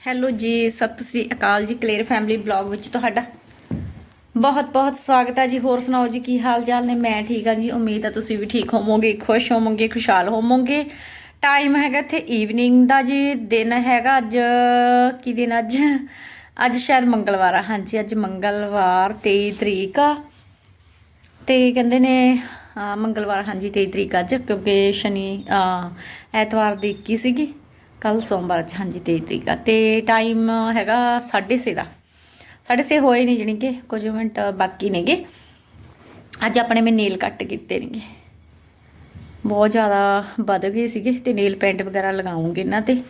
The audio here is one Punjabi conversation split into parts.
ਹੈਲੋ ਜੀ ਸਤਿ ਸ੍ਰੀ ਅਕਾਲ ਜੀ ਕਲੀਅਰ ਫੈਮਿਲੀ ਬਲੌਗ ਵਿੱਚ ਤੁਹਾਡਾ। ਬਹੁਤ ਬਹੁਤ ਸਵਾਗਤ ਹੈ ਜੀ। ਹੋਰ ਸੁਣਾਓ ਜੀ ਕੀ ਹਾਲ ਚਾਲ ਨੇ? ਮੈਂ ਠੀਕ ਹਾਂ ਜੀ। ਉਮੀਦ ਹੈ ਤੁਸੀਂ ਵੀ ਠੀਕ ਹੋਵੋਗੇ ਖੁਸ਼ ਹੋਵੋਗੇ ਖੁਸ਼ਹਾਲ ਹੋਵੋਗੇ। ਟਾਈਮ ਹੈਗਾ ਇੱਥੇ ਈਵਨਿੰਗ ਦਾ ਜੀ। ਦਿਨ ਹੈਗਾ ਅੱਜ ਕੀ ਦਿਨ ਅੱਜ? ਅੱਜ ਸ਼ਾਇਦ ਮੰਗਲਵਾਰ ਆ। ਹਾਂਜੀ ਅੱਜ ਮੰਗਲਵਾਰ 23 ਤਰੀਕ ਆ। ਤੇ ਕਹਿੰਦੇ ਨੇ ਹਾਂ, ਮੰਗਲਵਾਰ ਹਾਂਜੀ 23 ਤਰੀਕ ਅੱਜ ਕਿਉਂਕਿ ਸ਼ਨੀ ਐਤਵਾਰ ਦੀ 21 ਸੀਗੀ। ਕੱਲ ਸੋਮਵਾਰ ਚ ਹਾਂਜੀ 23 ਤਰੀਕ ਆ। ਤੇ ਟਾਈਮ ਹੈਗਾ 6:30 ਦਾ। 6:30 ਹੋਏ ਨਹੀਂ ਜਣੀ ਕਿ, ਕੁਝ ਮਿੰਟ ਬਾਕੀ ਨੇਗੇ। ਅੱਜ ਆਪਣੇ ਮੈਂ ਨੇਲ ਕੱਟ ਕੀਤੇ ਨੇਗੇ। ਬਹੁਤ ਜ਼ਿਆਦਾ ਵੱਧ ਗਏ ਸੀਗੇ ਤੇ ਨੇਲ ਪੈਂਟ ਵਗੈਰਾ ਲਗਾਉਂਗੇ ਇਹਨਾਂ ਤੇ।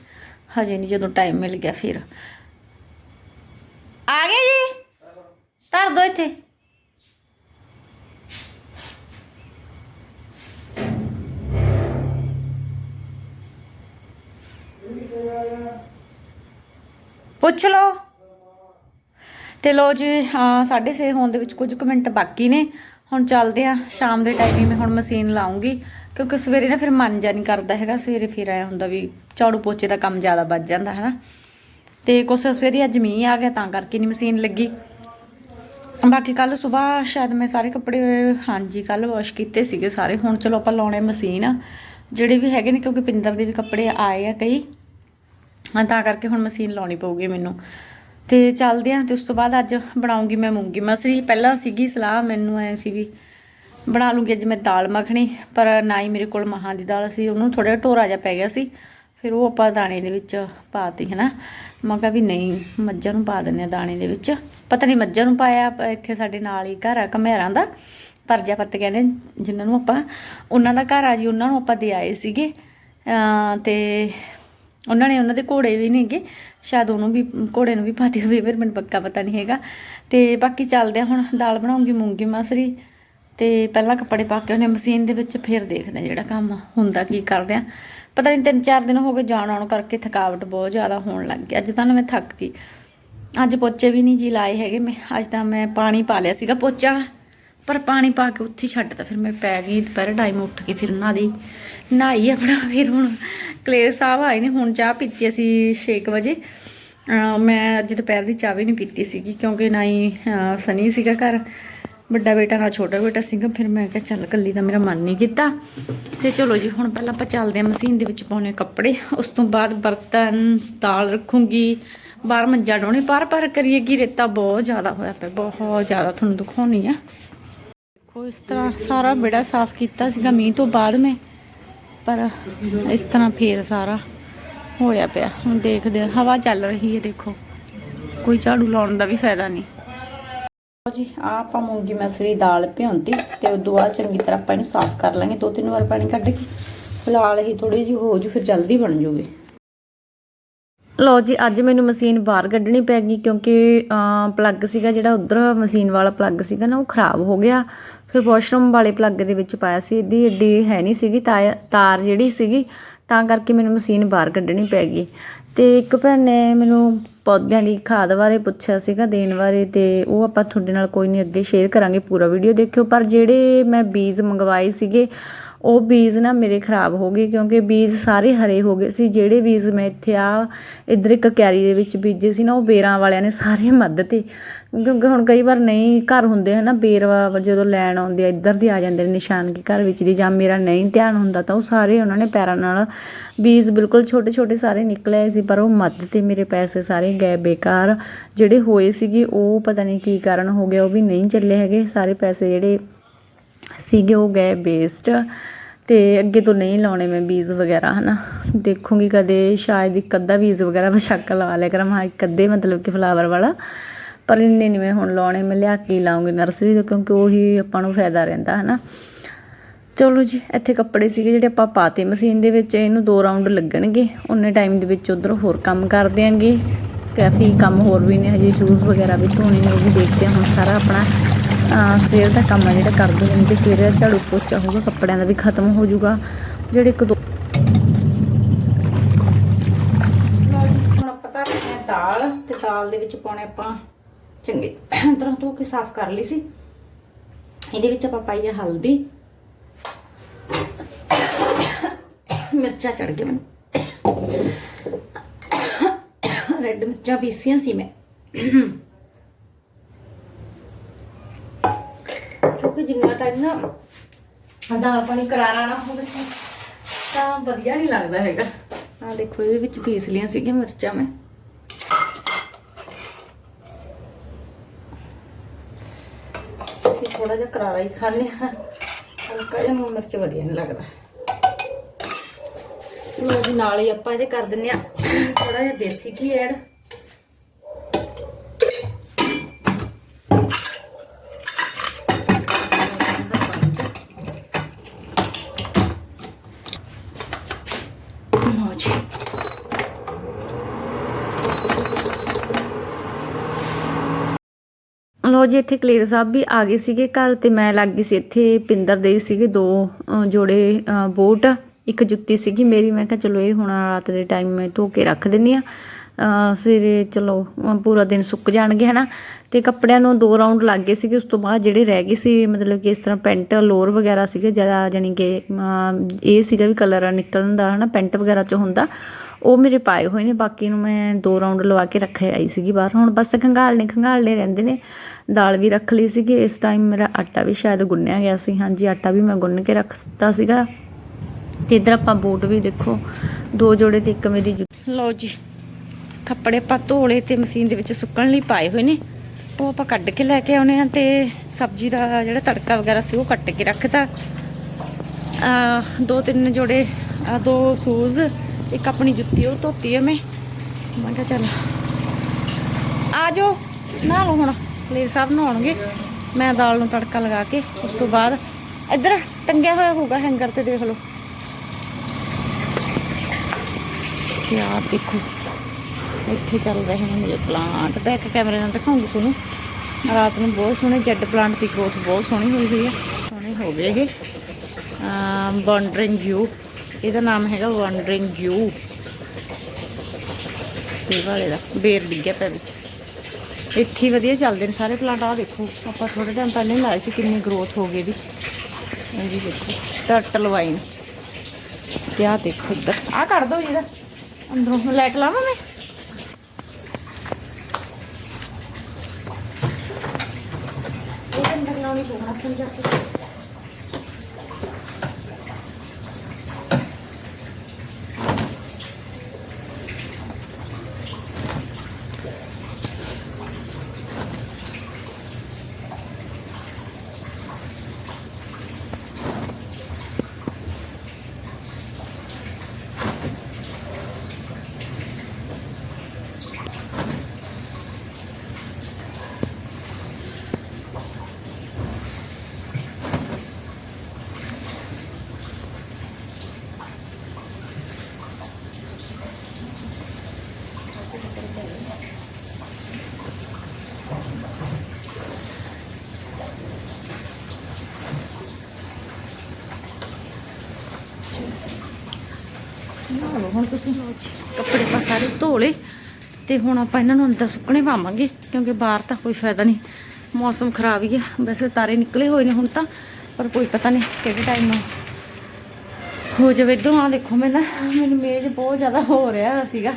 ਹਜੇ ਨਹੀਂ ਜਦੋਂ ਟਾਈਮ ਮਿਲ ਗਿਆ ਫਿਰ। ਆ ਗਏ ਜੀ? ਧਰ ਦੋ ਇੱਥੇ। ਪੁੱਛ ਲਓ। ਤੇ ਲੋ ਜੀ ਹਾਂ 6:30 ਹੋਣ ਦੇ ਵਿੱਚ ਕੁਝ ਕੁ ਮਿੰਟ ਬਾਕੀ ਨੇ। ਹੁਣ ਚੱਲਦੇ ਆ ਸ਼ਾਮ ਦੇ ਟਾਈਮ ਹੀ ਮੈਂ ਹੁਣ ਮਸ਼ੀਨ ਲਾਉਂਗੀ। ਕਿਉਂਕਿ ਸਵੇਰੇ ਨਾ ਫਿਰ ਮਨ ਜਾ ਨਹੀਂ ਕਰਦਾ ਹੈਗਾ, ਸਵੇਰੇ ਫਿਰ ਆਇਆ ਹੁੰਦਾ ਵੀ ਝਾੜੂ ਪੋਚੇ ਦਾ ਕੰਮ ਜ਼ਿਆਦਾ ਵੱਜ ਜਾਂਦਾ ਹੈ ਨਾ ਤੇ ਕੁਛ ਸਵੇਰੇ ਅੱਜ ਮੀਂਹ ਆ ਗਿਆ, ਤਾਂ ਕਰਕੇ ਨਹੀਂ ਮਸ਼ੀਨ ਲੱਗੀ। ਬਾਕੀ ਕੱਲ ਸਵੇਰ ਸ਼ਾਇਦ ਮੈਂ ਸਾਰੇ ਕੱਪੜੇ, ਹਾਂਜੀ ਕੱਲ ਵਾਸ਼ ਕੀਤੇ ਸੀਗੇ ਸਾਰੇ। ਹੁਣ ਚਲੋ ਆਪਾਂ ਲਾਉਣੇ ਮਸ਼ੀਨ, ਜਿਹੜੇ ਵੀ ਹੈਗੇ ਨੇ, ਕਿਉਂਕਿ ਪਿੰਦਰ ਦੇ ਵੀ ਕੱਪੜੇ ਆਏ ਆ ਕਈ। ਤਾਂ ਕਰਕੇ ਹੁਣ ਮਸ਼ੀਨ ਲਾਉਣੀ ਪਊਗੀ ਮੈਨੂੰ। ਤੇ ਚੱਲਦੇ ਆ ਤੇ ਉਸ ਤੋਂ ਬਾਅਦ ਅੱਜ ਬਣਾਉਂਗੀ ਮੈਂ ਮੂੰਗੀ। ਮਸਰੀ ਪਹਿਲਾਂ ਸੀਗੀ ਸਲਾਹ, ਮੈਨੂੰ ਐ ਸੀ ਵੀ ਬਣਾ ਲੂੰਗੀ ਅੱਜ ਮੈਂ ਦਾਲ ਮੱਖਣੀ, ਪਰ ਨਾ ਹੀ ਮੇਰੇ ਕੋਲ ਮਹਾਂ ਦੀ ਦਾਲ ਸੀ, ਉਹਨੂੰ ਥੋੜਾ ਜਿਹਾ ਢੋਰਾ ਜਿਹਾ ਪੈ ਗਿਆ ਸੀ। ਫਿਰ ਉਹ ਆਪਾਂ ਦਾਣੇ ਦੇ ਵਿੱਚ ਪਾਤੀ ਹੈ ਮੈਂ ਕਿਹਾ ਵੀ ਨਹੀਂ, ਮੱਝਾਂ ਨੂੰ ਪਾ ਦਿੰਦੇ ਆ ਦਾਣੇ ਦੇ ਵਿੱਚ। ਪਤਾ ਨਹੀਂ ਮੱਝਾਂ ਨੂੰ ਪਾਇਆ ਇੱਥੇ ਸਾਡੇ ਨਾਲ ਹੀ ਘਰ ਆ ਘਮੇਰਾਂ ਦਾ। ਪਰਜਾ ਪਰਜਾਪਤ ਕਹਿੰਦੇ ਜਿਨ੍ਹਾਂ ਨੂੰ ਆਪਾਂ, ਉਹਨਾਂ ਦਾ ਘਰ ਆ ਜੀ, ਉਹਨਾਂ ਨੂੰ ਆਪਾਂ ਦੇ ਆਏ ਸੀਗੇ। ਅਮ ਤੇ ਉਹਨਾਂ ਨੇ ਉਹਨਾਂ ਦੇ ਘੋੜੇ ਵੀ ਨੇਗੇ ਸ਼ਾਇਦ ਉਹਨੂੰ ਵੀ, ਘੋੜੇ ਨੂੰ ਵੀ ਪਾਤੀ ਹੋਵੇ, ਫਿਰ ਮੈਨੂੰ ਪੱਕਾ ਪਤਾ ਨਹੀਂ ਹੈਗਾ। ਤੇ ਬਾਕੀ ਚੱਲਦੇ ਆ ਹੁਣ, ਦਾਲ ਬਣਾਉਂਗੀ, ਮੂੰਗੀ, ਮਸਰੀ, ਤੇ ਪਹਿਲਾਂ ਕੱਪੜੇ ਪਾ ਕੇ ਉਹਨੇ ਮਸ਼ੀਨ ਦੇ ਵਿੱਚ ਫਿਰ ਦੇਖਦੇ ਆ ਜਿਹੜਾ ਕੰਮ ਹੁੰਦਾ, ਕੀ ਕਰਦੇ ਆ। ਪਤਾ ਨਹੀਂ ਤਿੰਨ ਚਾਰ ਦਿਨ ਹੋ ਗਏ ਜਾਣ ਆਉਣ ਕਰਕੇ ਥਕਾਵਟ ਬਹੁਤ ਜ਼ਿਆਦਾ ਹੋਣ ਲੱਗ ਗਈ। ਅੱਜ ਤਾਂ ਨਾ ਮੈਂ ਥੱਕ ਗਈ। ਅੱਜ ਪੋਚੇ ਵੀ ਨਹੀਂ ਜੀ ਲਾਏ ਹੈਗੇ ਮੈਂ, ਅੱਜ ਤਾਂ ਮੈਂ ਪਾਣੀ ਪਾ ਲਿਆ ਸੀਗਾ ਪੋਚਾ। ਪਰ ਪਾਣੀ ਪਾ ਕੇ ਉੱਥੇ ਹੀ ਛੱਡਤਾ ਫਿਰ ਮੈਂ ਪੈ ਗਈ, ਦੁਪਹਿਰ ਟਾਈਮ ਉੱਠ ਕੇ ਫਿਰ ਉਹਨਾਂ ਦੀ ਨਹਾਈ ਆਪਣਾ, ਫਿਰ ਹੁਣ ਕਲੇਰ ਸਾਹਿਬ ਆਏ ਨੇ, ਹੁਣ ਚਾਹ ਪੀਤੀ ਅਸੀਂ 6 ਵਜੇ। ਮੈਂ ਅੱਜ ਦੁਪਹਿਰ ਦੀ ਚਾਹ ਵੀ ਨਹੀਂ ਪੀਤੀ ਸੀਗੀ, ਕਿਉਂਕਿ ਨਾ ਹੀ ਸਨੀ ਸੀਗਾ ਘਰ, ਵੱਡਾ ਬੇਟਾ, ਨਾ ਛੋਟਾ ਬੇਟਾ ਸੀਗਾ, ਫਿਰ ਮੈਂ ਕਿਹਾ ਚੱਲ ਕੱਲੀ ਦਾ ਮੇਰਾ ਮਨ ਨਹੀਂ ਕੀਤਾ। ਤੇ ਚਲੋ ਜੀ, ਹੁਣ ਪਹਿਲਾਂ ਆਪਾਂ ਚੱਲਦੇ ਹਾਂ, ਮਸ਼ੀਨ ਦੇ ਵਿੱਚ ਪਾਉਣੇ ਕੱਪੜੇ। ਉਸ ਤੋਂ ਬਾਅਦ ਬਰਤਨ ਦਾਲ ਰੱਖੂੰਗੀ। ਬਾਹਰ ਮੱਝਾਂ ਡਾਉਣੇ ਪਰ ਪਰ ਕਰੀਏ, ਕਿ ਰੇਤਾ ਬਹੁਤ ਜ਼ਿਆਦਾ ਹੋਇਆ ਪਿਆ, ਬਹੁਤ ਜ਼ਿਆਦਾ ਤੁਹਾਨੂੰ ਦਿਖਾਉਣੀ ਆ। ਦੇਖੋ ਇਸ ਤਰ੍ਹਾਂ ਸਾਰਾ ਬੇੜਾ ਸਾਫ਼ ਕੀਤਾ ਸੀਗਾ, ਮੀਂਹ ਤੋਂ ਬਾਅਦ ਮੈਂ, ਪਰ ਇਸ ਤਰ੍ਹਾਂ ਫੇਰ ਸਾਰਾ ਹੋਇਆ ਪਿਆ। ਹੁਣ ਦੇਖਦੇ ਹਾਂ, ਹਵਾ ਚੱਲ ਰਹੀ ਹੈ, ਦੇਖੋ। ਕੋਈ ਝਾੜੂ ਲਾਉਣ ਦਾ ਵੀ ਫਾਇਦਾ ਨਹੀਂ। ਲਓ ਜੀ ਆ ਆਪਾਂ ਮੂੰਗੀ ਮਸਰੀ, ਦਾਲ, ਭਿਉਂਤੀ ਤੇ ਉਦੋਂ ਬਾਅਦ ਚੰਗੀ ਤਰ੍ਹਾਂ ਆਪਾਂ ਇਹਨੂੰ ਸਾਫ਼ ਕਰ ਲਾਂਗੇ। ਦੋ ਤਿੰਨ ਵਾਰ ਪਾਣੀ ਕੱਢ ਕੇ ਫਿਲਹਾਲ ਹੀ ਥੋੜੀ ਜਿਹੀ ਹੋ ਜੂ, ਫਿਰ ਜਲਦੀ ਬਣ ਜੂਗੀ। ਲਓ ਜੀ, ਅੱਜ ਮੈਨੂੰ ਮਸ਼ੀਨ ਬਾਹਰ ਕੱਢਣੀ ਪੈ ਗਈ ਕਿਉਂਕਿ ਪਲੱਗ ਸੀਗਾ ਜਿਹੜਾ, ਉਧਰ ਮਸ਼ੀਨ ਵਾਲਾ ਪਲੱਗ ਸੀਗਾ ਨਾ, ਉਹ ਖਰਾਬ ਹੋ ਗਿਆ। ਫਿਰ ਵਾਸ਼ਰੂਮ ਵਾਲੇ ਪਲੱਗ ਦੇ ਵਿੱਚ ਪਾਇਆ ਸੀ, ਇਹਦੀ ਏਡੀ ਹੈ ਨਹੀਂ ਸੀਗੀ ਤਾਰ ਤਾਰ ਜਿਹੜੀ ਸੀਗੀ, ਤਾਂ ਕਰਕੇ ਮੈਨੂੰ ਮਸ਼ੀਨ ਬਾਹਰ ਕੱਢਣੀ ਪੈ ਗਈ। ਤੇ ਇੱਕ ਭੈਣ ਨੇ ਮੈਨੂੰ ਪੌਦਿਆਂ ਦੀ ਖਾਦ ਬਾਰੇ ਪੁੱਛਿਆ ਸੀਗਾ ਦੇਣ ਬਾਰੇ ਤੇ ਉਹ ਆਪਾਂ ਤੁਹਾਡੇ ਨਾਲ ਕੋਈ ਨਹੀਂ ਅੱਗੇ ਸ਼ੇਅਰ ਕਰਾਂਗੇ, ਪੂਰਾ ਵੀਡੀਓ ਦੇਖਿਓ। ਪਰ ਜਿਹੜੇ ਮੈਂ ਬੀਜ ਮੰਗਵਾਏ ਸੀਗੇ, ਉਹ ਬੀਜ ਨਾ ਮੇਰੇ ਖਰਾਬ ਹੋ ਗਏ ਕਿਉਂਕਿ ਬੀਜ ਸਾਰੇ ਹਰੇ ਹੋ ਗਏ ਸੀ। ਜਿਹੜੇ ਬੀਜ ਮੈਂ ਇੱਥੇ ਆ, ਇਧਰ ਇੱਕ ਕੈਰੀ ਦੇ ਵਿੱਚ ਬੀਜੇ ਸੀ ਨਾ, ਉਹ ਬੇਰਾਂ ਵਾਲਿਆਂ ਨੇ ਸਾਰੇ ਮੱਧ ਤੇ। ਕਿਉਂਕਿ ਹੁਣ ਕਈ ਵਾਰ ਨਹੀਂ, ਘਰ ਹੁੰਦੇ ਹਨਾ ਬੇਰ ਵਾ- ਜਦੋਂ ਲੈਣ ਆਉਂਦੇ ਆ, ਇੱਧਰ ਦੀ ਆ ਜਾਂਦੇ ਨੇ ਨਿਸ਼ਾਨਗੀ ਘਰ ਵਿੱਚ ਦੀ ਜਾਂ ਮੇਰਾ ਨਹੀਂ ਧਿਆਨ ਹੁੰਦਾ ਤਾਂ ਉਹ ਸਾਰੇ ਉਹਨਾਂ ਨੇ ਪੈਰਾਂ ਨਾਲ ਬੀਜ ਬਿਲਕੁਲ ਛੋਟੇ ਛੋਟੇ ਸਾਰੇ ਨਿਕਲੇ ਸੀ, ਪਰ ਉਹ ਮੱਧ ਤੇ ਮੇਰੇ ਪੈਸੇ ਸਾਰੇ ਗਏ ਬੇਕਾਰ। ਜਿਹੜੇ ਹੋਏ ਸੀਗੇ, ਉਹ ਪਤਾ ਨਹੀਂ ਕੀ ਕਾਰਨ ਹੋ ਗਿਆ, ਉਹ ਵੀ ਨਹੀਂ ਚੱਲੇ ਹੈਗੇ। ਸਾਰੇ ਪੈਸੇ ਜਿਹੜੇ ਸੀਗੇ, ਉਹ ਗਏ ਵੇਸਟ ਤੇ ਅੱਗੇ ਤੋਂ ਨਹੀਂ ਲਾਉਣੇ ਮੈਂ ਬੀਜ ਵਗੈਰਾ, ਹਨਾ। ਦੇਖੂੰਗੀ ਕਦੇ, ਸ਼ਾਇਦ ਇੱਕ ਅੱਧਾ ਬੀਜ ਵਗੈਰਾ ਬਸ਼ੱਕ ਲਵਾ ਲਿਆ ਕਰਾਂ। ਹਾਂ, ਇੱਕ ਅੱਧੇ ਮਤਲਬ ਕਿ ਫਲਾਵਰ ਵਾਲਾ। ਪਰ ਇੰਨੇ ਨਹੀਂ ਮੈਂ ਹੁਣ ਲਾਉਣੇ, ਮੈਂ ਲਿਆ ਕੇ ਹੀ ਲਾਉਂਗੀ ਨਰਸਰੀ ਤੋਂ, ਕਿਉਂਕਿ ਉਹੀ ਆਪਾਂ ਨੂੰ ਫਾਇਦਾ ਰਹਿੰਦਾ, ਹਨਾ। ਚਲੋ ਜੀ, ਇੱਥੇ ਕੱਪੜੇ ਸੀਗੇ ਜਿਹੜੇ ਆਪਾਂ ਪਾਤੇ ਮਸ਼ੀਨ ਦੇ ਵਿੱਚ, ਇਹਨੂੰ ਦੋ ਰਾਉਂਡ ਲੱਗਣਗੇ। ਉਹਨੇ ਟਾਈਮ ਦੇ ਵਿੱਚ ਉਧਰ ਹੋਰ ਕੰਮ ਕਰ ਦਿਆਂਗੇ। ਕਾਫੀ ਕੰਮ ਹੋਰ ਵੀ ਨੇ, ਹਜੇ ਸ਼ੂਜ਼ ਵਗੈਰਾ ਵੀ ਧੋਣੇ ਨੇ ਉਹ ਵੀ ਦੇਖਦੇ ਹਾਂ ਹੁਣ ਸਾਰਾ ਆਪਣਾ ਸਵੇਰ ਦਾ ਕੰਮ ਆ ਜਿਹੜਾ ਕਰ ਦੋ ਯਾਨੀ ਕਿ ਸਵੇਰੇ ਦਾ ਝਾੜੂ ਪੋਚਾ ਹੋਊਗਾ, ਕੱਪੜਿਆਂ ਦਾ ਵੀ ਖਤਮ ਹੋ ਜਾਊਗਾ, ਜਿਹੜੇ ਇੱਕ ਦੋ ਹੁਣ ਆਪਾਂ ਧਰ ਦਾਲ, ਤੇ ਦਾਲ ਦੇ ਵਿੱਚ ਪਾਉਣੇ ਆਪਾਂ ਚੰਗੇ ਤਰ੍ਹਾਂ ਧੋ ਕੇ ਸਾਫ਼ ਕਰ ਲਈ ਸੀ। ਇਹਦੇ ਵਿੱਚ ਆਪਾਂ ਪਾਈ ਆ ਹਲਦੀ, ਮਿਰਚਾਂ ਚੜ ਗਏ ਮੈਨੂੰ। ਰੈੱਡ ਮਿਰਚਾਂ ਪੀਸੀਆਂ ਸੀ ਮੈਂ। ਕਿਉਂਕਿ ਜਿੰਨਾ ਟਾਈਮ ਨਾ ਦਾਲ ਪਾਣੀ ਕਰਾਰਾ ਨਾ ਹੋਵੇ ਤਾਂ ਵਧੀਆ ਨਹੀਂ ਲੱਗਦਾ ਹੈਗਾ। ਆ ਦੇਖੋ, ਇਹਦੇ ਵਿੱਚ ਪੀਸ ਲੀਆਂ ਸੀਗੀਆਂ ਮਿਰਚਾਂ ਮੈਂ। ਅਸੀਂ ਥੋੜਾ ਜਿਹਾ ਕਰਾਰਾ ਹੀ ਖਾਂਦੇ ਹਾਂ। ਹਲਕਾ ਜਿਹਾ ਨੂਣ ਮਿਰਚ ਵਧੀਆ ਨਹੀਂ ਲੱਗਦਾ। ਲੋ ਜੀ, ਨਾਲ ਹੀ ਆਪਾਂ ਇਹਦੇ ਕਰ ਦਿੰਨੇ ਆ ਥੋੜਾ ਜਿਹਾ ਦੇਸੀ ਘੀ ਐਡ। ਜੀ। ਲੋ ਜੀ, ਇੱਥੇ ਕਲੇਰ ਸਾਹਿਬ ਵੀ ਆ ਗਏ ਸੀਗੇ ਘਰ ਤੇ ਮੈਂ ਲੱਗ ਗਈ ਸੀ ਇੱਥੇ, ਪਿੰਦਰ ਦੇ ਸੀਗੇ ਦੋ ਜੋੜੇ ਬੋਟ। ਇੱਕ ਜੁੱਤੀ ਸੀਗੀ ਮੇਰੀ, ਮੈਂ ਕਿਹਾ ਚਲੋ ਇਹ ਹੁਣ ਰਾਤ ਦੇ ਟਾਈਮ ਮੈਂ ਧੋ ਕੇ ਰੱਖ ਦਿੰਨੀ ਆ ਸਵੇਰੇ ਚਲੋ ਪੂਰਾ ਦਿਨ ਸੁੱਕ ਜਾਣਗੇ, ਹਨਾ? ਤੇ ਕੱਪੜਿਆਂ ਨੂੰ ਦੋ ਰਾਉਂਡ ਲੱਗ ਗਏ ਸੀਗੇ, ਉਸ ਤੋਂ ਬਾਅਦ ਜਿਹੜੇ ਰਹਿ ਗਏ ਸੀ, ਮਤਲਬ ਕਿ ਇਸ ਤਰ੍ਹਾਂ ਪੈਂਟ, ਲੋਅਰ ਵਗੈਰਾ ਸੀਗੇ ਜ਼ਿਆਦਾ ਜਾਨੀ ਕਿ ਇਹ ਸੀਗਾ ਵੀ ਕਲਰ ਨਿਕਲਣ ਦਾ, ਹਨਾ? ਪੈਂਟ ਵਗੈਰਾ ਚ ਹੁੰਦਾ, ਉਹ ਮੇਰੇ ਪਾਏ ਹੋਏ ਨੇ, ਬਾਕੀ ਨੂੰ ਮੈਂ ਦੋ ਰਾਉਂਡ ਲਵਾ ਕੇ ਰੱਖੇ ਆਈ ਸੀਗੀ ਬਾਹਰ। ਹੁਣ ਬਸ ਖੰਗਾਲਣੇ ਖੰਗਾਲਣੇ ਰਹਿੰਦੇ ਨੇ। ਦਾਲ ਵੀ ਰੱਖ ਲਈ ਸੀਗੀ, ਇਸ ਟਾਈਮ ਮੇਰਾ ਆਟਾ ਵੀ ਸ਼ਾਇਦ ਗੁੰਨਿਆ ਗਿਆ ਸੀ। ਹਾਂਜੀ, ਆਟਾ ਵੀ ਮੈਂ ਗੁੰਨ ਕੇ ਰੱਖ ਦਿੱਤਾ ਸੀਗਾ। ਤੇ ਇਧਰ ਆਪਾਂ ਬੂਟ ਵੀ ਦੇਖੋ, ਦੋ ਜੋੜੇ ਤੇ ਇੱਕ ਮੇਰੀ ਜੁੱਤੀ। ਲਓ ਜੀ, ਕੱਪੜੇ ਆਪਾਂ ਧੋਲੇ ਤੇ ਮਸ਼ੀਨ ਦੇ ਵਿੱਚ ਸੁੱਕਣ ਲਈ ਪਾਏ ਹੋਏ ਨੇ। ਉਹ ਆਪਾਂ ਕੱਢ ਕੇ ਲੈ ਕੇ ਆਉਣੇ ਆ ਤੇ ਸਬਜ਼ੀ ਦਾ ਜਿਹੜਾ ਤੜਕਾ ਵਗੈਰਾ ਸੀ ਉਹ ਕੱਟ ਕੇ ਰੱਖਤਾ। ਆ, ਦੋ ਤਿੰਨ ਜੋੜੇ ਦੋ ਸ਼ੂਜ਼, ਇੱਕ ਆਪਣੀ ਜੁੱਤੀ, ਉਹ ਧੋਤੀ ਐ ਮੈਂ। ਮੈਂ ਕਿਹਾ ਚੱਲ, ਆ ਜਾਓ, ਨਹਾ ਲਓ ਹੁਣ। ਲੇਰ ਸਾਹਿਬ ਨਹਾਉਣਗੇ। ਮੈਂ ਦਾਲ ਨੂੰ ਤੜਕਾ ਲਗਾ ਕੇ, ਉਸ ਤੋਂ ਬਾਅਦ। ਇੱਧਰ ਟੰਗਿਆ ਹੋਇਆ ਹੋਊਗਾ ਹੈਂਗਰ ਤੇ ਦੇਖ ਲਓ। ਯਾਰ ਦੇਖੋ। ਇੱਥੇ ਚੱਲ ਰਹੇ ਨੇ ਮੇਰੇ ਪਲਾਂਟ ਬੈਕ ਕੈਮਰੇ ਨਾਲ ਦਿਖਾਉਂਗੀ ਤੁਹਾਨੂੰ। ਰਾਤ ਨੂੰ ਬਹੁਤ ਸੋਹਣੇ ਜੈਡ ਪਲਾਂਟ ਦੀ ਗਰੋਥ ਬਹੁਤ ਸੋਹਣੀ ਹੋਈ ਹੋਈ ਹੈ। ਸੋਹਣੇ ਹੋ ਗਏ ਇਹ ਵਾਂਡਰਿੰਗ ਯੂ ਇਹਦਾ ਨਾਮ ਹੈਗਾ ਵਾਂਡਰਿੰਗ ਯੂ ਤੇ ਵਾਲੇ ਦਾ, ਬੇਰ ਡਿੱਗਿਆ ਪਿਆ ਵਿੱਚ। ਇੱਥੇ ਵਧੀਆ ਚੱਲਦੇ ਨੇ ਸਾਰੇ ਪਲਾਂਟ ਆ ਦੇਖੋ, ਆਪਾਂ ਥੋੜੇ ਟਾਈਮ ਪਹਿਲਾਂ ਹੀ ਲਾਏ ਸੀ ਕਿੰਨੀ ਗਰੋਥ ਹੋ ਗਈ ਦੀ ਹਾਂਜੀ ਦੇਖੋ ਟਰਟਲ ਵਾਈਨ ਤੇ ਆ ਦੇਖੋ ਇੱਧਰ। ਆ ਕਰ ਦੋ ਇਹਦਾ। ਅੰਦਰੋਂ ਲਾਈਟ ਲਾਵਾਂ ਮੈਂ? ਇਹ ਅੰਦਰ ਲਾਉਣੀ ਪਊਗਾ ਸਮਝਾ ਕੇ ਨਾ ਲਓ ਹੁਣ ਤੁਸੀਂ। ਕੱਪੜੇ ਪਾ ਸਾਰੇ ਧੋ ਲਏ ਤੇ ਹੁਣ ਆਪਾਂ ਇਹਨਾਂ ਨੂੰ ਅੰਦਰ ਸੁੱਕਣੇ ਪਾਵਾਂਗੇ, ਕਿਉਂਕਿ ਬਾਹਰ ਤਾਂ ਕੋਈ ਫਾਇਦਾ ਨਹੀਂ। ਮੌਸਮ ਖਰਾਬ ਹੀ ਹੈ ਵੈਸੇ ਤਾਰੇ ਨਿਕਲੇ ਹੋਏ ਨੇ ਹੁਣ ਤਾਂ, ਪਰ ਕੋਈ ਪਤਾ ਨਹੀਂ ਕਿਹੜੇ ਟਾਈਮ ਹੋ ਜਾਵੇ। ਇਧਰੋਂ ਆ ਦੇਖੋ ਮੈਂ ਨਾ, ਮੈਨੂੰ ਮੇਜ਼ ਬਹੁਤ ਜ਼ਿਆਦਾ ਹੋ ਰਿਹਾ ਸੀਗਾ।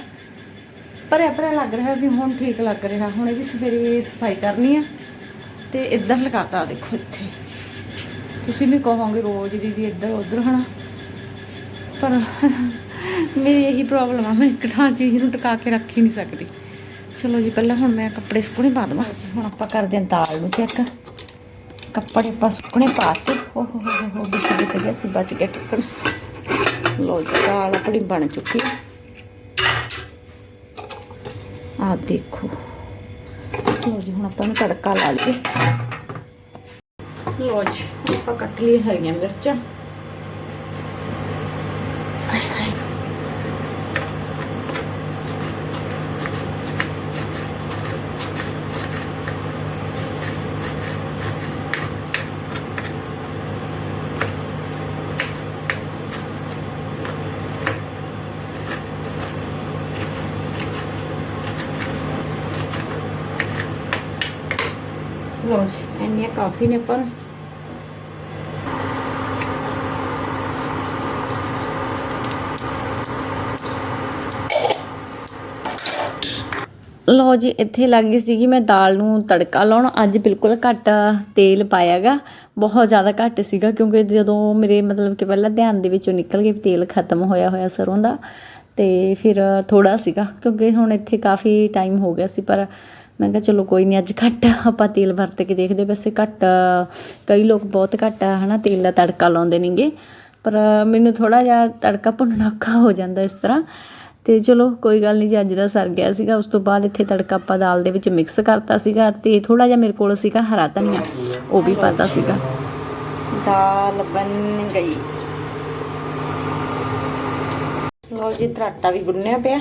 ਭਰਿਆ ਭਰਿਆ ਲੱਗ ਰਿਹਾ ਸੀ, ਹੁਣ ਠੀਕ ਲੱਗ ਰਿਹਾ। ਹੁਣ ਇਹਦੀ ਸਵੇਰੇ ਸਫ਼ਾਈ ਕਰਨੀ ਆ ਤੇ ਇੱਧਰ ਲਗਾਤਾ ਦੇਖੋ ਇੱਥੇ। ਤੁਸੀਂ ਵੀ ਕਹੋਗੇ ਰੋਜ਼ ਦੀਦੀ ਇੱਧਰ ਉੱਧਰ ਹਨਾ। ਪਰ ਮੇਰੀ ਇਹੀ ਪ੍ਰੋਬਲਮ ਆ, ਮੈਂ ਇੱਕ ਥਾਂ ਚੀਜ਼ ਨੂੰ ਟਿਕਾ ਕੇ ਰੱਖ ਹੀ ਨਹੀਂ ਸਕਦੀ। ਚਲੋ ਜੀ, ਪਹਿਲਾਂ ਹੁਣ ਮੈਂ ਕੱਪੜੇ ਸੁੱਕਣੇ ਪਾ ਦਵਾਂ। ਹੁਣ ਆਪਾਂ ਕਰਦੇ ਹਾਂ ਦਾਲ ਨੂੰ ਚੈੱਕ ਕੱਪੜੇ ਆਪਾਂ ਸੁੱਕਣੇ ਪਾ ਕੇ ਹੋ ਹੋ ਹੋ ਬਿੱਟ ਬਿੱਟ ਗਿਆ ਸੀ, ਬਚ ਗਿਆ ਟੁੱਕਣ। ਲੋ ਜੀ, ਦਾਲ ਆਪਣੀ ਬਣ ਚੁੱਕੀ ਆ। ਦੇਖੋ। ਲੋ ਜੀ, ਹੁਣ ਆਪਾਂ ਨੂੰ ਤੜਕਾ ਲਾ ਲਈਏ। ਲੋ ਜੀ, ਆਪਾਂ ਕੱਟ ਲਈ ਹਰੀਆਂ ਮਿਰਚਾਂ। ਲੋ ਜੀ ਇੰਨੀਆਂ ਕਾਫੀ ਨੇ ਲੋ ਜੀ, ਇੱਥੇ ਲੱਗ ਗਈ ਸੀਗੀ ਮੈਂ ਦਾਲ ਨੂੰ ਤੜਕਾ ਲਾਉਣ। ਅੱਜ ਬਿਲਕੁਲ ਘੱਟ ਤੇਲ ਪਾਇਆਗਾ। ਬਹੁਤ ਜ਼ਿਆਦਾ ਘੱਟ ਸੀਗਾ, ਕਿਉਂਕਿ ਜਦੋਂ ਮੇਰੇ ਮਤਲਬ ਕਿ ਪਹਿਲਾਂ ਧਿਆਨ ਦੇ ਵਿੱਚੋਂ ਨਿਕਲ ਗਿਆ ਵੀ ਤੇਲ ਖਤਮ ਹੋਇਆ ਹੋਇਆ ਸਰੋਂ ਦਾ, ਤੇ ਫਿਰ ਥੋੜਾ ਸੀਗਾ, ਕਿਉਂਕਿ ਹੁਣ ਇੱਥੇ ਕਾਫੀ ਟਾਈਮ ਹੋ ਗਿਆ ਸੀ, ਪਰ ਮੈਂ ਕਿਹਾ ਚਲੋ ਕੋਈ ਨਹੀਂ ਅੱਜ ਘੱਟ ਆਪਾਂ ਤੇਲ ਵਰਤ ਕੇ ਦੇਖਦੇ ਵੈਸੇ ਘੱਟ, ਕਈ ਲੋਕ ਬਹੁਤ ਘੱਟ ਹਨਾ, ਤੇਲ ਦਾ ਤੜਕਾ ਲਾਉਂਦੇ ਨੇਗੇ। ਪਰ ਮੈਨੂੰ ਥੋੜਾ ਜਿਹਾ ਤੜਕਾ ਭੁੰਨਣਾ ਔਖਾ ਹੋ ਜਾਂਦਾ ਇਸ ਤਰ੍ਹਾਂ। ਤੇ ਚਲੋ, ਕੋਈ ਗੱਲ ਨਹੀਂ ਜੀ ਅੱਜ ਦਾ ਸਰ ਗਿਆ ਸੀਗਾ, ਉਸ ਤੋਂ ਬਾਅਦ ਇੱਥੇ ਤੜਕਾ ਆਪਾਂ ਦਾਲ ਦੇ ਵਿੱਚ ਮਿਕਸ ਕਰਤਾ ਸੀਗਾ ਤੇ ਥੋੜਾ ਜਿਹਾ ਮੇਰੇ ਕੋਲ ਸੀਗਾ ਹਰਾ ਧਨੀਆ, ਉਹ ਵੀ ਪਾਤਾ ਸੀਗਾ। ਦਾਲ ਬਣ ਗਈ। ਲੋ ਜੀ, ਤਰਾਟਾ ਵੀ ਗੁੰਨਿਆ ਪਿਆ।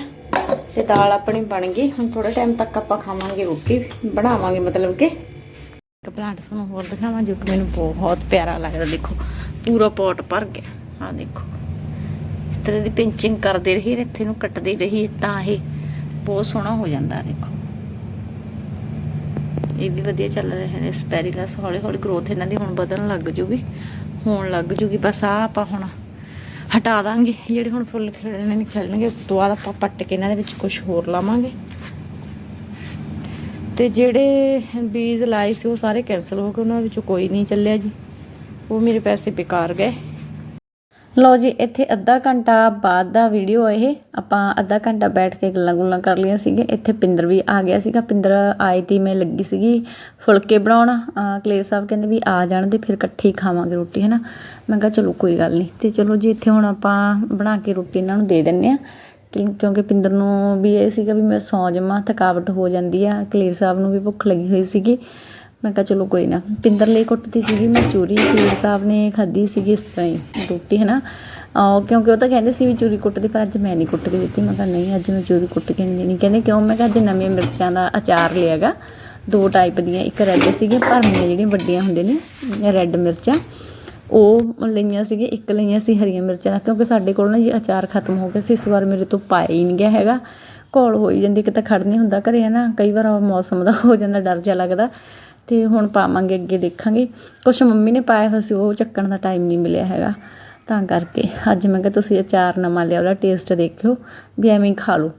ਤੇ ਦਾਲ ਆਪਣੀ ਬਣ ਗਈ। ਹੁਣ ਥੋੜੇ ਟਾਈਮ ਤੱਕ ਆਪਾਂ ਖਾਵਾਂਗੇ ਰੋਟੀ, ਬਣਾਵਾਂਗੇ ਮਤਲਬ ਕਿ। ਇੱਕ ਪਲਾਂਟ ਤੁਹਾਨੂੰ ਹੋਰ ਦਿਖਾਵਾਂ ਜੋ ਕਿ ਮੈਨੂੰ ਬਹੁਤ ਪਿਆਰਾ ਲੱਗਦਾ। ਦੇਖੋ, ਪੂਰਾ ਪੋਟ ਭਰ ਗਿਆ। ਆ ਦੇਖੋ। ਇਸ ਤਰ੍ਹਾਂ ਦੀ ਪਿੰਚਿੰਗ ਕਰਦੇ ਰਹੀ ਇੱਥੇ ਨੂੰ ਕੱਟਦੇ ਰਹੀ ਤਾਂ ਇਹ ਬਹੁਤ ਸੋਹਣਾ ਹੋ ਜਾਂਦਾ, ਦੇਖੋ। ਇਹ ਵੀ ਵਧੀਆ ਚੱਲ ਰਹੇ ਨੇ ਸਪੈਰੀਗਸ ਹੌਲੀ ਹੌਲੀ ਗਰੋਥ ਇਹਨਾਂ ਦੀ ਹੁਣ ਵਧਣ ਲੱਗ ਜੂਗੀ, ਹੋਣ ਲੱਗ ਜੂਗੀ। ਬਸ ਆ ਆਪਾਂ ਹੁਣ ਹਟਾ ਦਾਂਗੇ। ਜਿਹੜੇ ਹੁਣ ਫੁੱਲ ਖਿੜਨੇ ਨੇ ਖਿਲਣਗੇ ਉਸ ਤੋਂ ਬਾਅਦ ਆਪਾਂ ਪੱਟ ਕੇ ਇਹਨਾਂ ਦੇ ਵਿੱਚ ਕੁਝ ਹੋਰ ਲਾਵਾਂਗੇ। ਤੇ ਜਿਹੜੇ ਬੀਜ ਲਾਏ ਸੀ, ਉਹ ਸਾਰੇ ਕੈਨਸਲ ਹੋ ਗਏ, ਉਹਨਾਂ ਵਿੱਚੋਂ ਕੋਈ ਨਹੀਂ ਚੱਲਿਆ ਜੀ। ਉਹ ਮੇਰੇ ਪੈਸੇ ਬੇਕਾਰ ਗਏ। ਲਓ ਜੀ, ਇੱਥੇ ਅੱਧਾ ਘੰਟਾ ਬਾਅਦ ਦਾ ਵੀਡੀਓ ਇਹ। ਆਪਾਂ ਅੱਧਾ ਘੰਟਾ ਬੈਠ ਕੇ ਗੱਲਾਂ ਗੁੱਲਾਂ ਕਰ ਲਈਆਂ ਸੀਗੇ ਇੱਥੇ ਪਿੰਦਰ ਵੀ ਆ ਗਿਆ ਸੀਗਾ। ਪਿੰਦਰ ਆਈ ਤੀ ਮੈਂ ਲੱਗੀ ਸੀਗੀ ਫੁਲਕੇ ਬਣਾਉਣ। ਕਲੇਰ ਸਾਹਿਬ ਕਹਿੰਦੇ ਵੀ ਆ ਜਾਣ ਦੇ ਫਿਰ ਇਕੱਠੇ ਹੀ ਖਾਵਾਂਗੇ ਰੋਟੀ, ਹੈਨਾ? ਮੈਂ ਕਿਹਾ ਚਲੋ ਕੋਈ ਗੱਲ ਨਹੀਂ। ਤੇ ਚਲੋ ਜੀ, ਇੱਥੇ ਹੁਣ ਆਪਾਂ ਬਣਾ ਕੇ ਰੋਟੀ ਇਹਨਾਂ ਨੂੰ ਦੇ ਦਿੰਨੇ ਆ ਕਿਉਂ- ਕਿਉਂਕਿ ਪਿੰਦਰ ਨੂੰ ਵੀ ਇਹ ਸੀਗਾ ਵੀ ਮੈਂ ਸੌਂ ਜਾਵਾਂ, ਥਕਾਵਟ ਹੋ ਜਾਂਦੀ ਆ। ਕਲੇਰ ਸਾਹਿਬ ਨੂੰ ਵੀ ਭੁੱਖ ਲੱਗੀ ਹੋਈ ਸੀਗੀ। ਮੈਂ ਕਿਹਾ ਚਲੋ ਕੋਈ ਨਾ, ਪਿੰਦਰ ਲਈ ਕੁੱਟਦੀ ਸੀਗੀ, ਮੈਂ ਚੂਰੀ ਕਲੇਰ ਸਾਹਿਬ ਨੇ ਖਾਧੀ ਸੀਗੀ ਇਸ ਤਰ੍ਹਾਂ ਹੀ, ਰੋਟੀ ਹੈ ਨਾ ਕਿਉਂਕਿ ਉਹ ਤਾਂ ਕਹਿੰਦੇ ਸੀ ਵੀ ਚੂਰੀ ਕੁੱਟਦੀ, ਪਰ ਅੱਜ ਮੈਂ ਨਹੀਂ ਕੁੱਟ ਕੇ ਦਿੱਤੀ, ਮੈਂ ਕਿਹਾ ਨਹੀਂ, ਅੱਜ ਮੈਂ ਚੂਰੀ ਕੁੱਟ ਕੇ ਨਹੀਂ ਦੇਣੀ। ਕਹਿੰਦੇ ਕਿਉਂ? ਮੈਂ ਕਿਹਾ ਅੱਜ ਨਵੀਆਂ ਮਿਰਚਾਂ ਦਾ ਅਚਾਰ ਲਿਆਗਾ ਦੋ ਟਾਈਪ ਦੀਆਂ, ਇੱਕ ਰੈੱਡ ਸੀਗੀਆਂ ਭਰਮੀਆਂ ਜਿਹੜੀਆਂ ਵੱਡੀਆਂ ਹੁੰਦੇ ਨੇ ਰੈੱਡ ਮਿਰਚਾਂ, ਉਹ ਲਈਆਂ ਸੀਗੇ ਇੱਕ ਲਈਆਂ ਸੀ ਹਰੀਆਂ ਮਿਰਚਾਂ, ਕਿਉਂਕਿ ਸਾਡੇ ਕੋਲ ਨਾ ਜੀ ਅਚਾਰ ਖਤਮ ਹੋ ਗਿਆ ਸੀ, ਇਸ ਵਾਰ ਮੇਰੇ ਤੋਂ ਪਾਇਆ ਹੀ ਨਹੀਂ ਗਿਆ ਹੈਗਾ। ਘੋਲ ਹੋਈ ਜਾਂਦੀ ਕਿ ਤਾਂ ਖੜ ਨਹੀਂ ਹੁੰਦਾ ਘਰੇ ਹੈ ਨਾ ਕਈ ਵਾਰ ਮੌਸਮ ਦਾ ਹੋ ਜਾਂਦਾ, ਡਰ ਜਿਹਾ ਲੱਗਦਾ। ਤੇ ਹੁਣ ਪਾਵਾਂਗੇ, ਅੱਗੇ ਦੇਖਾਂਗੇ। ਕੁਛ ਮੰਮੀ ਨੇ ਪਾਇਆ ਹੋਇਆ ਸੀ, ਉਹ ਚੱਕਣ ਦਾ ਟਾਈਮ ਨਹੀਂ ਮਿਲਿਆ ਹੈਗਾ। ਤਾਂ ਕਰਕੇ ਅੱਜ ਮੈਂ ਕਿਹਾ ਤੁਸੀਂ ਅਚਾਰ ਨਵਾਂ ਲਿਆ ਉਹਦਾ ਟੇਸਟ ਦੇਖਿਓ, ਵੀ ਐਵੇਂ ਹੀ ਖਾ ਲਓ।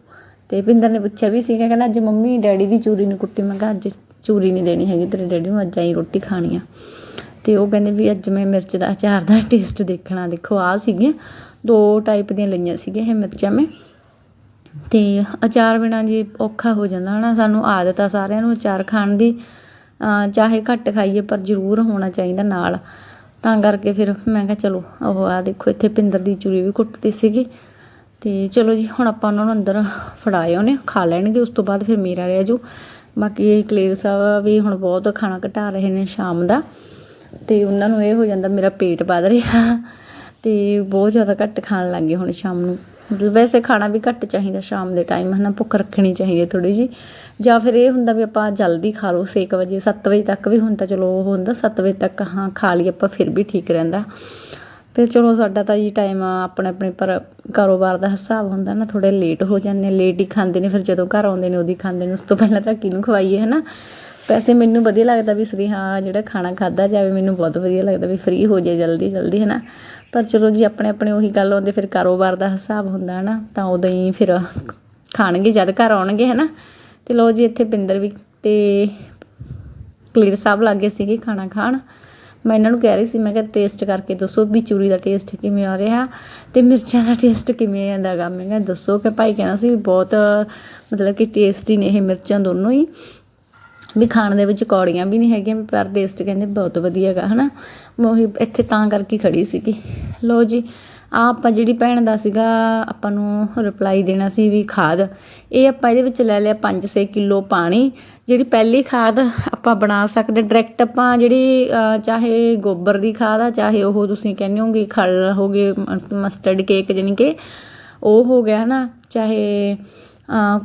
ਤੇ ਪਿੰਦਰ ਨੇ ਪੁੱਛਿਆ ਵੀ ਸੀਗਾ, ਕਹਿੰਦਾ ਅੱਜ ਮੰਮੀ ਡੈਡੀ ਦੀ ਚੂਰੀ ਨੂੰ ਕੁੱਟੀ। ਮੈਂ ਕਿਹਾ ਅੱਜ ਚੂਰੀ ਨਹੀਂ ਦੇਣੀ ਹੈਗੀ, ਤੇਰੇ ਡੈਡੀ ਨੂੰ ਅੱਜ ਆਈ ਰੋਟੀ ਖਾਣੀ ਆ। ਤੇ ਉਹ ਕਹਿੰਦੇ ਵੀ ਅੱਜ ਮੈਂ ਮਿਰਚ ਦਾ ਅਚਾਰ ਦਾ ਟੇਸਟ ਦੇਖਣਾ। ਦੇਖੋ ਆ ਸੀਗੀਆਂ, ਦੋ ਟਾਈਪ ਦੀਆਂ ਲਈਆਂ ਸੀਗੀਆਂ ਇਹ ਮਿਰਚਾਂ ਮੈਂ ਤੇ ਅਚਾਰ ਬਿਨਾਂ ਜੀ ਔਖਾ ਹੋ ਜਾਂਦਾ ਹਨਾ ਸਾਨੂੰ ਆਦਤ ਆ ਸਾਰਿਆਂ ਨੂੰ ਅਚਾਰ ਖਾਣ ਦੀ। ਚਾਹੇ ਘੱਟ ਖਾਈਏ, ਪਰ ਜ਼ਰੂਰ ਹੋਣਾ ਚਾਹੀਦਾ ਨਾਲ। ਤਾਂ ਕਰਕੇ ਫਿਰ ਮੈਂ ਕਿਹਾ ਚਲੋ, ਉਹ ਆ ਦੇਖੋ, ਇੱਥੇ ਪਿੰਦਰ ਦੀ ਚੂਰੀ ਵੀ ਕੁੱਟਦੀ ਸੀਗੀ। ਤੇ ਚਲੋ ਜੀ, ਹੁਣ ਆਪਾਂ ਉਹਨਾਂ ਨੂੰ ਅੰਦਰ ਫੜਾਏ ਉਹਨੇ, ਖਾ ਲੈਣਗੇ, ਉਸ ਤੋਂ ਬਾਅਦ ਫਿਰ ਮੇਰਾ ਰਹਿ ਜੂ ਬਾਕੀ ਇਹ ਕਲੇਰ ਸਾਹਿਬ ਵੀ ਹੁਣ ਬਹੁਤ ਖਾਣਾ ਘਟਾ ਰਹੇ ਨੇ ਸ਼ਾਮ ਦਾ। ਤੇ ਉਹਨਾਂ ਨੂੰ ਇਹ ਹੋ ਜਾਂਦਾ, ਮੇਰਾ ਪੇਟ ਵੱਧ ਰਿਹਾ। ਤੇ ਬਹੁਤ ਜ਼ਿਆਦਾ ਘੱਟ ਖਾਣ ਲੱਗ ਗਏ ਹੁਣ ਸ਼ਾਮ ਨੂੰ। ਮਤਲਬ ਵੈਸੇ ਖਾਣਾ ਵੀ ਘੱਟ ਚਾਹੀਦਾ ਸ਼ਾਮ ਦੇ ਟਾਈਮ ਹਨਾ, ਭੁੱਖ ਰੱਖਣੀ ਚਾਹੀਦੀ ਹੈ ਥੋੜੀ ਜੀ ਜਾਂ ਫਿਰ ਇਹ ਹੁੰਦਾ ਵੀ ਆਪਾਂ ਜਲਦੀ ਖਾ ਲਓ 6 ਵਜੇ 7 ਵਜੇ ਤੱਕ ਵੀ ਹੁਣ ਤਾਂ ਚਲੋ ਉਹ ਹੁੰਦਾ 7 ਵਜੇ ਤੱਕ ਹਾਂ ਖਾ ਲਈ ਆਪਾਂ, ਫਿਰ ਵੀ ਠੀਕ ਰਹਿੰਦਾ। ਫਿਰ ਚਲੋ ਸਾਡਾ ਤਾਂ ਜੀ ਟਾਈਮ ਆਪਣੇ ਆਪਣੇ ਪਰ ਕਾਰੋਬਾਰ ਦਾ ਹਿਸਾਬ ਹੁੰਦਾ ਨਾ ਥੋੜੇ ਲੇਟ ਹੋ ਜਾਂਦੇ ਲੇਟ ਹੀ ਖਾਂਦੇ ਨੇ, ਫਿਰ ਜਦੋਂ ਘਰ ਆਉਂਦੇ ਨੇ ਉਹਦੀ ਖਾਂਦੇ ਨੇ, ਉਸ ਤੋਂ ਪਹਿਲਾਂ ਤਾਂ ਕਿਹਨੂੰ ਖਵਾਈਏ, ਹਨਾ? ਵੈਸੇ ਮੈਨੂੰ ਵਧੀਆ ਲੱਗਦਾ ਵੀ ਸਰੀ ਹਾਂ, ਜਿਹੜਾ ਖਾਣਾ ਖਾਦਾ ਜਾਵੇ, ਮੈਨੂੰ ਬਹੁਤ ਵਧੀਆ ਲੱਗਦਾ ਵੀ ਫ੍ਰੀ ਹੋ ਜਾਏ ਜਲਦੀ ਜਲਦੀ ਹੈ ਨਾ ਪਰ ਚਲੋ ਜੀ ਆਪਣੇ ਆਪਣੇ ਉਹੀ ਗੱਲ ਆਉਂਦੇ, ਫਿਰ ਕਾਰੋਬਾਰ ਦਾ ਹਿਸਾਬ ਹੁੰਦਾ ਹੈ ਨਾ ਤਾਂ ਉਦੋਂ ਹੀ ਫਿਰ ਖਾਣਗੇ, ਜਦ ਘਰ ਆਉਣਗੇ ਹੈ ਨਾ ਤੇ ਲੋ ਜੀ, ਇੱਥੇ ਪਿੰਦਰ ਵੀ ਤੇ ਕਲੀਰ ਸਾਹਿਬ ਲੱਗੇ ਸੀਗੇ ਖਾਣਾ ਖਾਣ। ਮੈਂ ਇਹਨਾਂ ਨੂੰ ਕਹਿ ਰਹੀ ਸੀ, ਮੈਂ ਕਿਹਾ ਟੇਸਟ ਕਰਕੇ ਦੱਸੋ ਵੀ ਚੂਰੀ ਦਾ ਟੇਸਟ ਕਿਵੇਂ ਆ ਰਿਹਾ ਤੇ ਮਿਰਚਾਂ ਦਾ ਟੇਸਟ ਕਿਵੇਂ ਆਂਦਾ ਗਾ। ਮੈਂ ਕਿਹਾ ਦੱਸੋ ਕਿ ਭਾਈ ਕਹਿੰਦਾ ਸੀ ਵੀ ਬਹੁਤ ਮਤਲਬ ਕਿ ਟੇਸਟੀ ਨੇ ਇਹ ਮਿਰਚਾਂ ਦੋਨੋਂ ਹੀ। ਵੀ ਖਾਣ ਦੇ ਵਿੱਚ ਕੌੜੀਆਂ ਵੀ ਨਹੀਂ ਹੈਗੀਆਂ ਪਰ ਟੇਸਟ ਕਹਿੰਦੇ ਬਹੁਤ ਵਧੀਆ ਹੈਗਾ, ਹਨਾ? ਮੈਂ ਉਹੀ ਇੱਥੇ ਤਾਂ ਕਰਕੇ ਖੜੀ ਸੀਗੀ। ਲੋ ਜੀ ਆ ਆਪਾਂ ਜਿਹੜੀ ਭੈਣ ਦਾ ਸੀਗਾ, ਆਪਾਂ ਨੂੰ ਰਿਪਲਾਈ ਦੇਣਾ ਸੀ ਵੀ ਖਾਦ। ਇਹ ਆਪਾਂ ਇਹਦੇ ਵਿੱਚ ਲੈ ਲਿਆ 5-6 ਕਿਲੋ ਪਾਣੀ। ਜਿਹੜੀ ਪਹਿਲੀ ਖਾਦ ਆਪਾਂ ਬਣਾ ਸਕਦੇ ਡਾਇਰੈਕਟ ਆਪਾਂ ਜਿਹੜੀ ਚਾਹੇ ਗੋਬਰ ਦੀ ਖਾਦ ਆ, ਚਾਹੇ ਉਹ ਤੁਸੀਂ ਕਹਿੰਦੇ ਹੋਗੇ ਖਲ ਹੋ ਗਏ ਮਸਟਰਡ ਕੇਕ ਜਾਣੀ ਕਿ, ਉਹ ਹੋ ਗਿਆ, ਹਨਾ? ਚਾਹੇ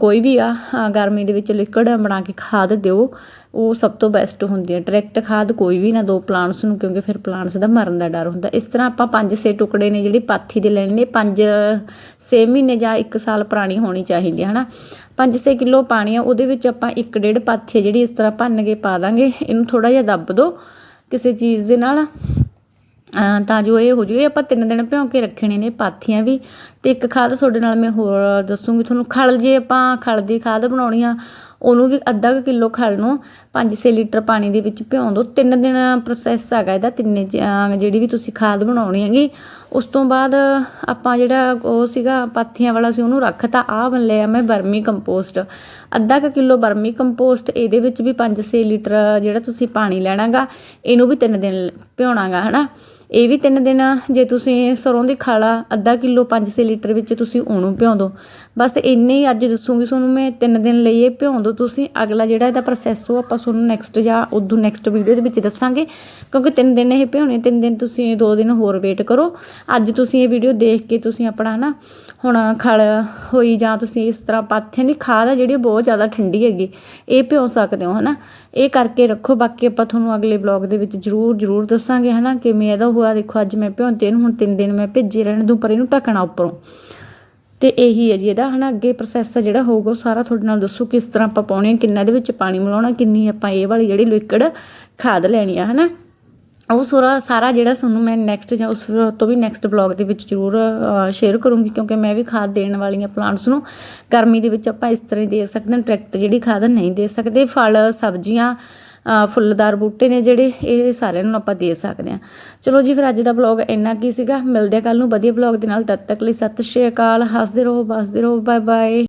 ਕੋਈ ਵੀ ਆ ਗਰਮੀ ਦੇ ਵਿੱਚ ਲਿਕਵਿਡ ਬਣਾ ਕੇ ਖਾਦ ਦਿਓ, ਉਹ ਸਭ ਤੋਂ ਬੈਸਟ ਹੁੰਦੀ ਹੈ ਡਾਇਰੈਕਟ ਖਾਦ ਕੋਈ ਵੀ ਨਾ ਦੋ ਪਲਾਂਟਸ ਨੂੰ, ਕਿਉਂਕਿ ਫਿਰ ਪਲਾਂਟਸ ਦਾ ਮਰਨ ਦਾ ਡਰ ਹੁੰਦਾ। ਇਸ ਤਰ੍ਹਾਂ ਆਪਾਂ ਪੰਜ ਛੇ ਟੁਕੜੇ ਨੇ ਜਿਹੜੀ ਪਾਥੀ ਦੇ ਲੈਣੇ ਨੇ, ਪੰਜ ਛੇ ਮਹੀਨੇ ਜਾਂ 1 ਸਾਲ ਪੁਰਾਣੀ ਹੋਣੀ ਚਾਹੀਦੀ ਹੈ ਹਨਾ? 5-6 ਕਿਲੋ ਪਾਣੀ ਆ, ਉਹਦੇ ਵਿੱਚ ਆਪਾਂ ਇੱਕ ਡੇਢ ਪਾਥੀ ਆ ਜਿਹੜੀ ਇਸ ਤਰ੍ਹਾਂ ਭੰਨ ਕੇ ਪਾ ਦਾਂਗੇ। ਇਹਨੂੰ ਥੋੜਾ ਜਿਹਾ ਦੱਬ ਦਿਓ ਕਿਸੇ ਚੀਜ਼ ਦੇ ਨਾਲ। ਤਾਂ ਜੋ ਇਹ ਹੋ ਜੂ। ਇਹ ਆਪਾਂ ਤਿੰਨ ਦਿਨ ਭਿਉਂ ਕੇ ਰੱਖਣੇ ਨੇ ਪਾਥੀਆਂ ਵੀ। ਤੇ ਇੱਕ ਖਾਦ ਤੁਹਾਡੇ ਨਾਲ ਮੈਂ ਹੋਰ ਦੱਸੂਗੀ। ਤੁਹਾਨੂੰ ਖਲ ਜੇ ਆਪਾਂ ਖਲ ਦੀ ਖਾਦ ਬਣਾਉਣੀ ਆ, ਉਹਨੂੰ ਵੀ ਅੱਧਾ ਕੁ ਕਿਲੋ ਖਲ ਨੂੰ 5-6 ਲੀਟਰ ਪਾਣੀ ਦੇ ਵਿੱਚ ਭਿਉਂ ਦਿਓ ਤਿੰਨ ਦਿਨ ਪ੍ਰੋਸੈਸ ਹੈਗਾ ਇਹਦਾ, ਤਿੰਨੇ ਜਿਹੜੀ ਵੀ ਤੁਸੀਂ ਖਾਦ ਬਣਾਉਣੀ ਹੈਗੀ, ਉਸ ਤੋਂ ਬਾਅਦ ਆਪਾਂ ਜਿਹੜਾ ਉਹ ਸੀਗਾ, ਪਾਥੀਆਂ ਵਾਲਾ ਸੀ, ਉਹਨੂੰ ਰੱਖਤਾ। ਆਹ ਬਣ ਲਿਆ ਮੈਂ ਬਰਮੀ ਕੰਪੋਸਟ। ਅੱਧਾ ਕੁ ਕਿਲੋ ਬਰਮੀ ਕੰਪੋਸਟ, ਇਹਦੇ ਵਿੱਚ ਵੀ 5-6 ਲੀਟਰ ਜਿਹੜਾ ਤੁਸੀਂ ਪਾਣੀ ਲੈਣਾਗਾ, ਇਹਨੂੰ ਵੀ ਤਿੰਨ ਦਿਨ ਭਿਉਣਾਗਾ, ਹਨਾ? ਇਹ ਵੀ ਤਿੰਨ ਦਿਨ ਜੇ ਤੁਸੀਂ ਸਰੋਂ ਦੀ ਖਾਲਾ ਅੱਧਾ ਕਿਲੋ 5-6 ਲੀਟਰ ਵਿੱਚ ਤੁਸੀਂ ਉਹਨੂੰ ਭਿਉਂ ਦਿਓ ਬਸ ਇੰਨੇ ਹੀ ਅੱਜ ਦੱਸੂਗੀ ਤੁਹਾਨੂੰ ਮੈਂ ਤਿੰਨ ਦਿਨ ਲਈ ਇਹ ਭਿਉਂ ਦਿਓ ਤੁਸੀਂ। ਅਗਲਾ ਜਿਹੜਾ ਇਹਦਾ ਪ੍ਰੋਸੈਸ ਉਹ ਆਪਾਂ ਤੁਹਾਨੂੰ ਨੈਕਸਟ ਜਾਂ ਉਦੋਂ ਨੈਕਸਟ ਵੀਡੀਓ ਦੇ ਵਿੱਚ ਦੱਸਾਂਗੇ। ਕਿਉਂਕਿ ਤਿੰਨ ਦਿਨ ਇਹ ਭਿਉਣੇ, ਤਿੰਨ ਦਿਨ ਤੁਸੀਂ ਦੋ ਦਿਨ ਹੋਰ ਵੇਟ ਕਰੋ। ਅੱਜ ਤੁਸੀਂ ਇਹ ਵੀਡੀਓ ਦੇਖ ਕੇ ਤੁਸੀਂ ਆਪਣਾ ਨਾ ਹੁਣ ਖਲ ਹੋਈ ਜਾਂ ਤੁਸੀਂ ਇਸ ਤਰ੍ਹਾਂ ਪਾਥੀਆਂ ਦੀ ਖਾਦ ਆ ਜਿਹੜੀ ਉਹ ਬਹੁਤ ਜ਼ਿਆਦਾ ਠੰਡੀ ਹੈਗੀ, ਇਹ ਭਿਉਂ ਸਕਦੇ ਹੋ ਹਨਾ। ਇਹ ਕਰਕੇ ਰੱਖੋ। ਬਾਕੀ ਆਪਾਂ ਤੁਹਾਨੂੰ ਅਗਲੇ ਬਲੌਗ ਦੇ ਵਿੱਚ ਜ਼ਰੂਰ ਜ਼ਰੂਰ ਦੱਸਾਂਗੇ ਹਨਾ ਕਿਵੇਂ ਇਹਦਾ ਹੋਇਆ, ਦੇਖੋ ਅੱਜ ਮੈਂ ਭਿਉਂਤੇ ਇਹਨੂੰ ਹੁਣ ਤਿੰਨ ਦਿਨ ਮੈਂ ਭੇਜੇ ਰਹਿਣ ਦੂੰ, ਪਰ ਇਹਨੂੰ ਢੱਕਣਾ ਉੱਪਰੋਂ। ਤੇ ਇਹੀ ਹੈ ਜੀ ਇਹਦਾ, ਹਨਾ, ਅੱਗੇ ਪ੍ਰੋਸੈਸ ਜਿਹੜਾ ਹੋਊਗਾ, ਉਹ ਸਾਰਾ ਤੁਹਾਡੇ ਨਾਲ ਦੱਸੂ ਕਿਸ ਤਰ੍ਹਾਂ ਆਪਾਂ ਪਾਉਣੀ ਹੈ ਕਿੰਨਾ ਇਹਦੇ ਵਿੱਚ ਪਾਣੀ ਮਿਲਾਉਣਾ, ਕਿੰਨੀ ਆਪਾਂ ਇਹ ਵਾਲੀ ਜਿਹੜੀ ਲਿਕਵਿਡ ਖਾਦ ਲੈਣੀ ਆ, ਹਨਾ। ਉਹ ਸਾਰਾ ਸਾਰਾ ਜਿਹੜਾ ਤੁਹਾਨੂੰ ਮੈਂ ਨੈਕਸਟ ਜਾਂ ਉਸ ਤੋਂ ਵੀ ਨੈਕਸਟ ਬਲੌਗ ਦੇ ਵਿੱਚ ਜ਼ਰੂਰ ਸ਼ੇਅਰ ਕਰੂੰਗੀ, ਕਿਉਂਕਿ ਮੈਂ ਵੀ ਖਾਦ ਦੇਣ ਵਾਲੀ ਹਾਂ ਪਲਾਂਟਸ ਨੂੰ ਗਰਮੀ ਦੇ ਵਿੱਚ ਆਪਾਂ ਇਸ ਤਰ੍ਹਾਂ ਹੀ ਦੇ ਸਕਦੇ ਹਾਂ ਡਾਇਰੈਕਟ ਜਿਹੜੀ ਖਾਦ ਨਹੀਂ ਦੇ ਸਕਦੇ, ਫਲ, ਸਬਜ਼ੀਆਂ ਫੁੱਲਦਾਰ ਬੂਟੇ ਨੇ ਜਿਹੜੇ, ਇਹ ਸਾਰਿਆਂ ਨੂੰ ਆਪਾਂ ਦੇ ਸਕਦੇ ਹਾਂ। ਚਲੋ ਜੀ, ਫਿਰ ਅੱਜ ਦਾ ਬਲੌਗ ਇੰਨਾ ਕੀ ਸੀਗਾ। ਮਿਲਦੇ ਆ ਕੱਲ ਨੂੰ ਵਧੀਆ ਬਲੌਗ ਦੇ ਨਾਲ। ਤਦ ਤੱਕ ਲਈ ਸਤਿ ਸ਼੍ਰੀ ਅਕਾਲ। ਹੱਸਦੇ ਰਹੋ ਬਸਦੇ ਰਹੋ। Bye bye